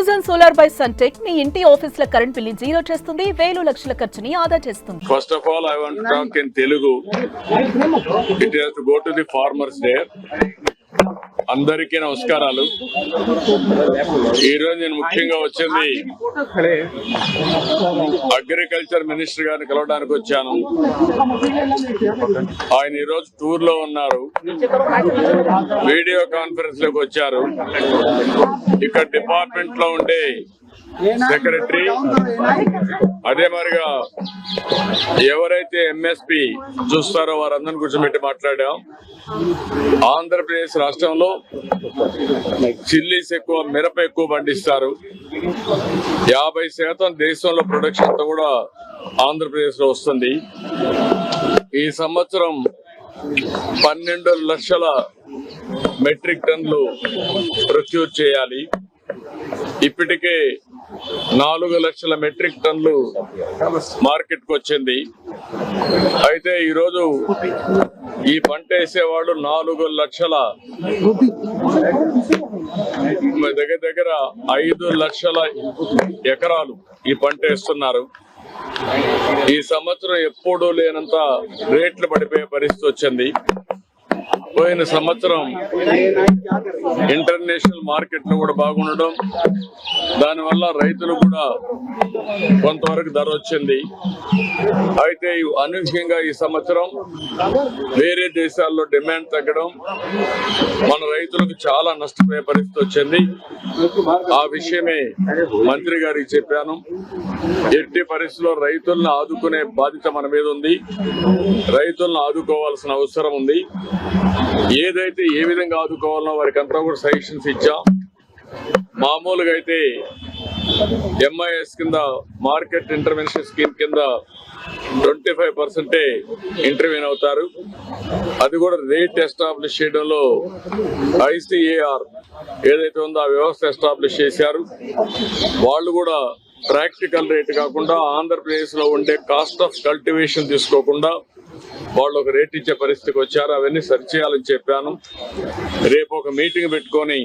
Amazon solar by Sun Tech మీ ఇంటి office ల current bill zero చేస్తుంది వేలు లక్షల ఖర్చుని ఆదా చేస్తుంది. First of all I want talk in Telugu it has to go to the farmers day అందరికీ నమస్కారాలు. ఈ రోజు నేను ముఖ్యంగా వచ్చింది అగ్రికల్చర్ మినిస్టర్ గారిని కలవడానికి వచ్చాను. ఆయన ఈ రోజు టూర్లో ఉన్నారు. వీడియో కాన్ఫరెన్స్లోకి వచ్చారు. ఇక్కడ డిపార్ట్మెంట్లో ఉండే సెక్రటరీ అదే మరిగా ఎవరైతే ఎంఎస్పి చూస్తారో వారందరిని కూర్చోబెట్టి మాట్లాడాం. ఆంధ్రప్రదేశ్ రాష్ట్రంలో చిల్లీస్ ఎక్కువ మిరప ఎక్కువ పండిస్తారు. యాభై శాతం దేశంలో ప్రొడక్షన్ అంతా కూడా ఆంధ్రప్రదేశ్లో వస్తుంది. ఈ సంవత్సరం పన్నెండు లక్షల మెట్రిక్ టన్లు ప్రొక్యూర్ చేయాలి. ఇప్పటికే నాలుగు లక్షల మెట్రిక్ టన్లు మార్కెట్కు వచ్చింది. అయితే ఈరోజు ఈ పంట వేసేవాళ్ళు నాలుగు లక్షల దగ్గర దగ్గర ఐదు లక్షల ఎకరాలు ఈ పంట వేస్తున్నారు. ఈ సంవత్సరం ఎప్పుడూ లేనంత రేట్లు పడిపోయే పరిస్థితి వచ్చింది. పోయిన సంవత్సరం ఇంటర్నేషనల్ మార్కెట్లు కూడా బాగుండడం దానివల్ల రైతులు కూడా కొంతవరకు ధర వచ్చింది. అయితే అనూహ్యంగా ఈ సంవత్సరం వేరే దేశాల్లో డిమాండ్ తగ్గడం మన రైతులకు చాలా నష్టపోయే పరిస్థితి వచ్చింది. ఆ విషయమే మంత్రి గారికి చెప్పాను. ఎట్టి పరిస్థితుల్లో రైతులను ఆదుకునే బాధ్యత మన మీద ఉంది. రైతులను ఆదుకోవాల్సిన అవసరం ఉంది. ఏదైతే ఏ విధంగా ఆదుకోవాలనో వారికి అంతా కూడా సజెషన్స్ ఇచ్చాం. మామూలుగా అయితే ఎంఐఎస్ కింద మార్కెట్ ఇంటర్వెన్షన్ స్కీమ్ కింద ట్వంటీ ఫైవ్ పర్సెంటే ఇంటర్వ్యూన్ అవుతారు. అది కూడా రేట్ ఎస్టాబ్లిష్ చేయడంలో ఐసిఏఆర్ ఏదైతే ఉందో ఆ వ్యవస్థ ఎస్టాబ్లిష్ చేశారు. వాళ్ళు కూడా ప్రాక్టికల్ రేట్ కాకుండా ఆంధ్రప్రదేశ్లో ఉండే కాస్ట్ ఆఫ్ కల్టివేషన్ తీసుకోకుండా వాళ్ళు ఒక రేట్ ఇచ్చే పరిస్థితికి వచ్చారు. అవన్నీ సరిచేయాలని చెప్పాను. రేపు ఒక మీటింగ్ పెట్టుకొని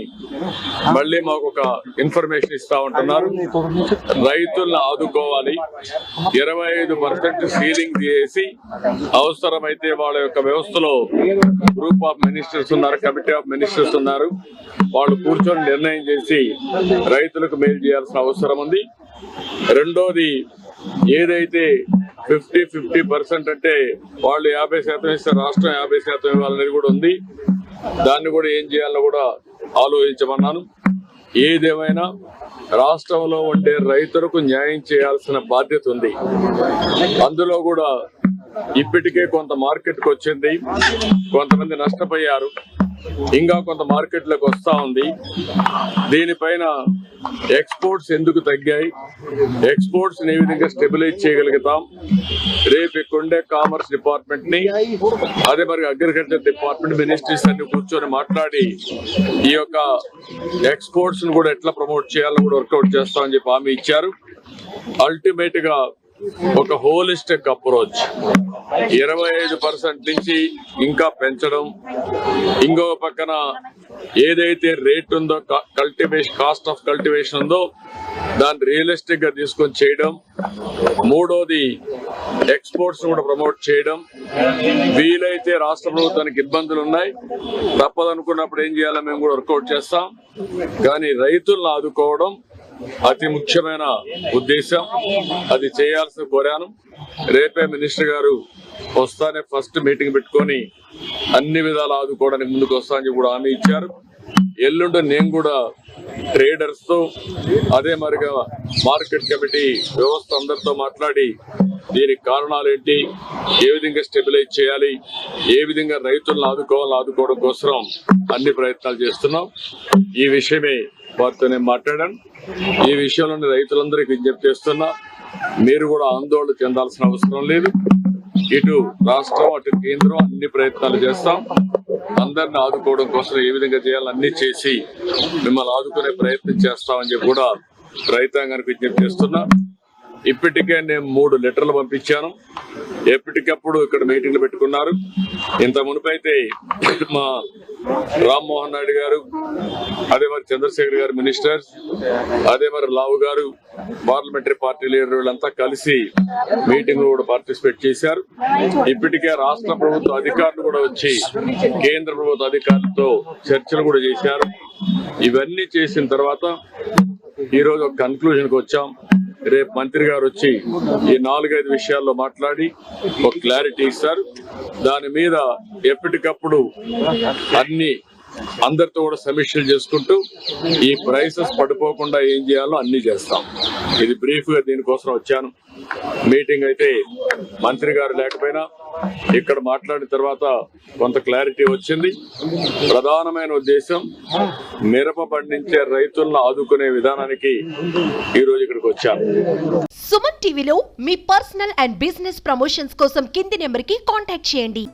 మళ్ళీ మాకు ఒక ఇన్ఫర్మేషన్ ఇస్తా ఉంటున్నారు. రైతులను ఆదుకోవాలి. ఇరవై ఐదు పర్సెంట్ సీలింగ్ చేసి అవసరమైతే వాళ్ళ యొక్క వ్యవస్థలో గ్రూప్ ఆఫ్ మినిస్టర్స్ ఉన్నారు కమిటీ ఆఫ్ మినిస్టర్స్ ఉన్నారు. వాళ్ళు కూర్చొని నిర్ణయం చేసి రైతులకు మేలు చేయాల్సిన అవసరం ఉంది. రెండోది ఏదైతే ఫిఫ్టీ ఫిఫ్టీ పర్సెంట్ అంటే వాళ్ళు యాభై శాతం ఇస్తే రాష్ట్రం యాభై శాతం ఇవ్వాలనేది కూడా ఉంది. దాన్ని కూడా ఏం చేయాలో కూడా ఆలోచించమన్నాను. ఏదేమైనా రాష్ట్రంలో ఉండే రైతులకు న్యాయం చేయాల్సిన బాధ్యత ఉంది. అందులో కూడా ఇప్పటికే కొంత మార్కెట్కి వచ్చింది. కొంతమంది నష్టపోయారు. ఇంకా కొంత మార్కెట్లోకి వస్తా ఉంది. దీనిపైన ఎక్స్పోర్ట్స్ ఎందుకు తగ్గాయి? ఎక్స్పోర్ట్స్ ఏ విధంగా స్టెబిలైజ్ చేయగలుగుతాం? రేపు ఇక్కడ ఉండే కామర్స్ డిపార్ట్మెంట్ని అదే మరి అగ్రికల్చర్ డిపార్ట్మెంట్ మినిస్ట్రీస్ అన్ని కూర్చొని మాట్లాడి ఈ యొక్క ఎక్స్పోర్ట్స్ని కూడా ఎట్లా ప్రమోట్ చేయాలని కూడా వర్కౌట్ చేస్తామని చెప్పి హామీ ఇచ్చారు. అల్టిమేట్గా ఒక హోలిస్టిక్ అప్రోచ్ ఇరవై ఐదు పర్సెంట్ నుంచి ఇంకా పెంచడం. ఇంకో పక్కన ఏదైతే రేట్ ఉందో కల్టివేషన్ కాస్ట్ ఆఫ్ కల్టివేషన్ ఉందో దాన్ని రియలిస్టిక్గా తీసుకొని చేయడం. మూడోది ఎక్స్పోర్ట్స్ కూడా ప్రమోట్ చేయడం. వీలైతే రాష్ట్ర ప్రభుత్వానికి ఇబ్బందులు ఉన్నాయి. తప్పదనుకున్నప్పుడు ఏం చేయాలో మేము కూడా వర్కౌట్ చేస్తాం. కానీ రైతులను ఆదుకోవడం అతి ముఖ్యమైన ఉద్దేశం. అది చేయాల్సిన కోరాను రేపే మినిస్టర్ గారు వస్తానే ఫస్ట్ మీటింగ్ పెట్టుకొని అన్ని విధాలు ఆదుకోవడానికి ముందుకు వస్తానని కూడా హామీ ఇచ్చారు. ఎల్లుండి నేను కూడా ట్రేడర్స్తో అదే మరిగా మార్కెట్ కమిటీ వ్యవస్థ అందరితో మాట్లాడి దీనికి కారణాలు ఏంటి ఏ విధంగా స్టెబిలైజ్ చేయాలి ఏ విధంగా రైతులను ఆదుకోవాలని ఆదుకోవడం కోసం అన్ని ప్రయత్నాలు చేస్తున్నాం. ఈ విషయమే వారితో నేను మాట్లాడాను. ఈ విషయంలో రైతులందరికీ విజ్ఞప్తి చేస్తున్నా మీరు కూడా ఆందోళన చెందాల్సిన అవసరం లేదు. ఇటు రాష్ట్రం అటు కేంద్రం అన్ని ప్రయత్నాలు చేస్తాం. అందరిని ఆదుకోవడం కోసం ఏ విధంగా చేయాలో అన్ని చేసి మిమ్మల్ని ఆదుకునే ప్రయత్నం చేస్తామని చెప్పి కూడా రైతాంగానికి విజ్ఞప్తి చేస్తున్నా. ఇప్పటికే నేను మూడు లెటర్లు పంపించాను. ఎప్పటికప్పుడు ఇక్కడ మీటింగ్లు పెట్టుకున్నారు. ఇంత మునుపైతే మా రామ్మోహన్ నాయుడు గారు అదే మరి చంద్రశేఖర్ గారు మినిస్టర్స్ అదే మరి లావు గారు పార్లమెంటరీ పార్టీ లీడర్ వీళ్ళంతా కలిసి మీటింగ్లో కూడా పార్టిసిపేట్ చేశారు. ఇప్పటికే రాష్ట్ర ప్రభుత్వ అధికారులు కూడా వచ్చి కేంద్ర ప్రభుత్వ అధికారులతో చర్చలు కూడా చేశారు. ఇవన్నీ చేసిన తర్వాత ఈ రోజు ఒక కన్క్లూజన్కి వచ్చాం. రేపు మంత్రి గారు వచ్చి ఈ నాలుగైదు విషయాల్లో మాట్లాడి ఒక క్లారిటీ ఇస్తారు. దాని మీద ఎప్పటికప్పుడు అన్ని అందరితో కూడా సమీక్షలు చేసుకుంటూ ఈ ప్రైసెస్ పడిపోకుండా ఏం చేయాలో అన్ని చేస్తాం. ఇది బ్రీఫ్గా దీనికోసం వచ్చాను. మీటింగ్ అయితే మంత్రి గారు లేకపోయినా ఇక్కడ మాట్లాడిన తర్వాత కొంత క్లారిటీ వచ్చింది. ప్రధానమైన ఉద్దేశం మిరప పండించే రైతులను ఆదుకునే విధానానికి ఈ రోజు ఇక్కడికి వచ్చాను. సుమన్ టీవీలో మీ పర్సనల్ అండ్ బిజినెస్ ప్రమోషన్స్ కోసం కింది నెంబర్కి కాంటాక్ట్ చేయండి.